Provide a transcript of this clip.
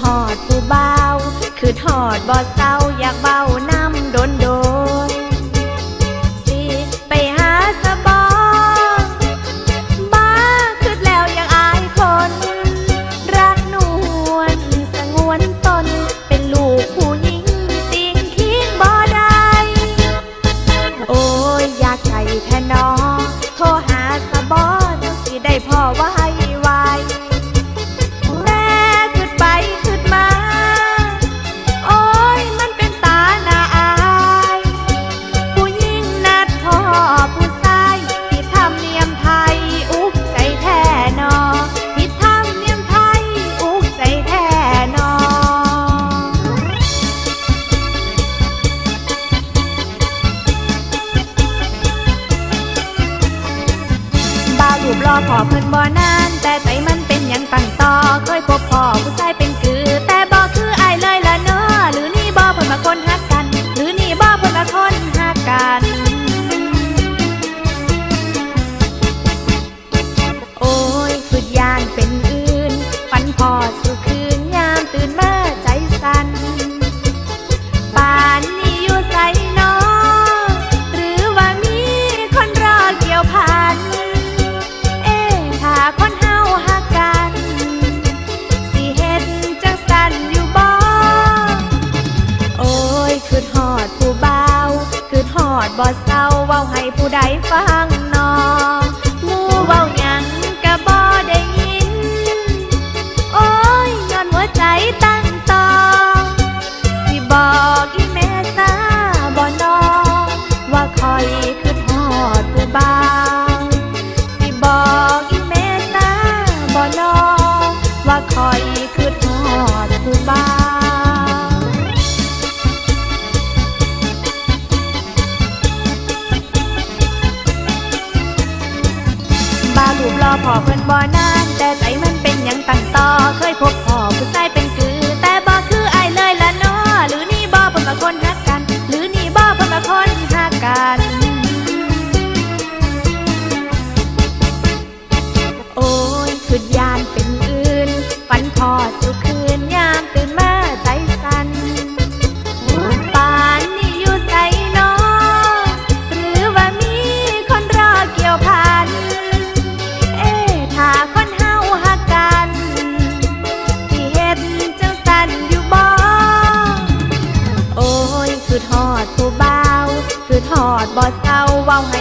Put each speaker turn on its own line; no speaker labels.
ทอดผู้เบาคือทอดบ่เศร้าอยากเบาหนะ รูปอพอเพิ่นบ่นาน แต่ใจมันเป็นอย่างตั้งต่อเอยพบ บ่เศร้าเว้าให้ผู้ใดฟัง พ่อเพิ่นบ่นาน แต่ใจมันเป็นหยังตั้งต่อ เคยพบพ่อผู้ใาย บ่เศร้าเว้าให